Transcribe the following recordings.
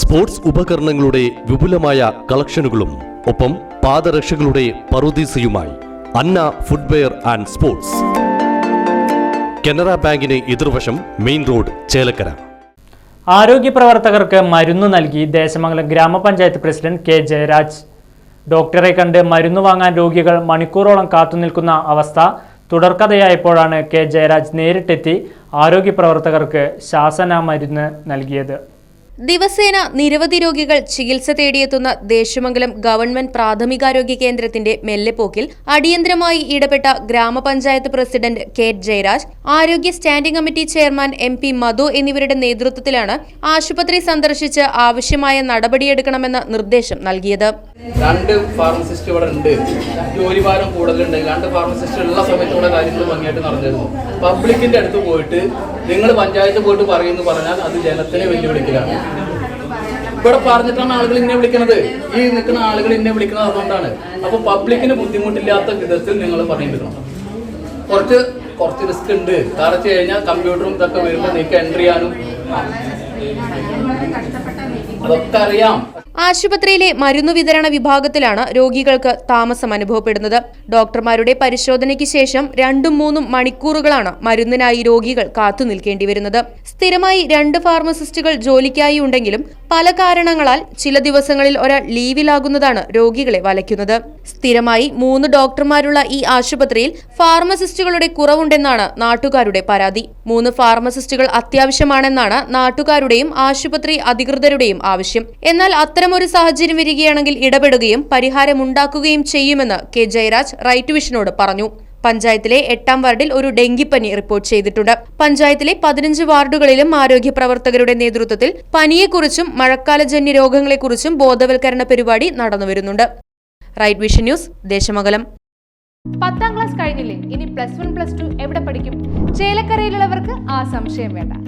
Sports ഉപകരണങ്ങളുടെ വിപുലമായ കളക്ഷനുകളും ഒപ്പം പാദരക്ഷകളുടെ പറുദീസയുമായി Anna footwear and sports. Canara ബാങ്കിന് എതിർവശം മെയിൻ റോഡ് ചേലക്കര. ആരോഗ്യ പ്രവർത്തകർക്ക് മരുന്ന് നൽകി ദേശമംഗലം ഗ്രാമപഞ്ചായത്ത് പ്രസിഡന്റ് കെ ജയരാജ്. ഡോക്ടറെ കണ്ട് മരുന്ന് വാങ്ങാൻ രോഗികൾ മണിക്കൂറോളം കാത്തുനിൽക്കുന്ന അവസ്ഥ തുടർക്കഥയായപ്പോഴാണ് കെ ജയരാജ് നേരിട്ടെത്തി ആരോഗ്യ പ്രവർത്തകർക്ക് ശാസന മരുന്ന് നൽകിയത്. ദിവസേന നിരവധി രോഗികൾ ചികിത്സ തേടിയെത്തുന്ന ദേശമംഗലം ഗവൺമെന്റ് പ്രാഥമികാരോഗ്യ കേന്ദ്രത്തിന്റെ മെല്ലെപ്പോക്കിൽ അടിയന്തരമായി ഇടപെട്ട ഗ്രാമപഞ്ചായത്ത് പ്രസിഡന്റ് കെ ജയരാജ് ആരോഗ്യ standing committee chairman M P Madhu എന്നിവരുടെ നേതൃത്വത്തിലാണ് ആശുപത്രി സന്ദർശിച്ച് ആവശ്യമായ നടപടിയെടുക്കണമെന്ന നിർദ്ദേശം നൽകിയത്. രണ്ട് ഫാർമസിസ്റ്റ് ഇവിടെ ഉണ്ട്. ജോലിഭാരം കൂടുതലുണ്ട് രണ്ട് ഫാർമസിസ്റ്റ് ഉള്ള സമയത്ത് ഇവിടെ കാര്യങ്ങൾ ഭംഗിയായിട്ട് നടന്നിരുന്നു. പബ്ലിക്കിന്റെ അടുത്ത് പോയിട്ട് നിങ്ങൾ പഞ്ചായത്ത് പോയിട്ട് പറയുന്നു പറഞ്ഞാൽ അത് ജനത്തിനെ വെല്ലുവിളിക്കലാണ്. ഇവിടെ പറഞ്ഞിട്ടാണ് ആളുകൾ ഇന്നെ വിളിക്കുന്നത് ഈ നിൽക്കുന്ന ആളുകൾ ഇന്നെ വിളിക്കുന്നത് അതുകൊണ്ടാണ്. അപ്പൊ പബ്ലിക്കിന് ബുദ്ധിമുട്ടില്ലാത്ത വിധത്തിൽ നിങ്ങൾ പറഞ്ഞിരിക്കണം. കുറച്ച് കുറച്ച് റിസ്ക് ഉണ്ട്. കാരണം വെച്ച് കഴിഞ്ഞാൽ കമ്പ്യൂട്ടറും ഇതൊക്കെ വരുമ്പോൾ നിങ്ങൾക്ക് എൻട്രി ചെയ്യാനും അറിയാം ആശുപത്രിയിലെ മരുന്നു വിതരണ വിഭാഗത്തിലാണ് രോഗികൾക്ക് താമസം അനുഭവപ്പെടുന്നത്. ഡോക്ടർമാരുടെ പരിശോധനയ്ക്ക് ശേഷം രണ്ടും മൂന്നും മണിക്കൂറുകളാണ് മരുന്നിനായി രോഗികൾ കാത്തു നിൽക്കേണ്ടി വരുന്നത്. സ്ഥിരമായി രണ്ട് ഫാർമസിസ്റ്റുകൾ ജോലിക്കായി ഉണ്ടെങ്കിലും പല കാരണങ്ങളാൽ ചില ദിവസങ്ങളിൽ ഒരാൾ ലീവിലാകുന്നതാണ് രോഗികളെ വലയ്ക്കുന്നത്. സ്ഥിരമായി മൂന്ന് ഡോക്ടർമാരുള്ള ഈ ആശുപത്രിയിൽ ഫാർമസിസ്റ്റുകളുടെ കുറവുണ്ടെന്നാണ് നാട്ടുകാരുടെ പരാതി. മൂന്ന് ഫാർമസിസ്റ്റുകൾ അത്യാവശ്യമാണെന്നാണ് നാട്ടുകാരുടെയും ആശുപത്രി അധികൃതരുടെയും ആവശ്യം. എന്നാൽ അത്തരമൊരു സാഹചര്യം വരികയാണെങ്കിൽ ഇടപെടുകയും പരിഹാരമുണ്ടാക്കുകയും ചെയ്യുമെന്ന് കെ ജയരാജ് റൈറ്റ് വിഷനോട് പറഞ്ഞു. പഞ്ചായത്തിലെ എട്ടാം വാർഡിൽ ഒരു ഡെങ്കിപ്പനി റിപ്പോർട്ട് ചെയ്തിട്ടുണ്ട്. പഞ്ചായത്തിലെ പതിനഞ്ച് വാർഡുകളിലും ആരോഗ്യ പ്രവർത്തകരുടെ നേതൃത്വത്തിൽ പനിയെക്കുറിച്ചും മഴക്കാലജന്യ രോഗങ്ങളെക്കുറിച്ചും ബോധവൽക്കരണ പരിപാടി നടന്നുവരുന്നുണ്ട്. Right vision news Desamangalam. പത്താം ക്ലാസ് കഴിഞ്ഞില്ലേ? ഇനി പ്ലസ് വൺ പ്ലസ് ടു എവിടെ പഠിക്കും? ചേലക്കരയിലുള്ളവർക്ക് ആ സംശയം വേണ്ട.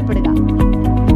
में पड़ेगा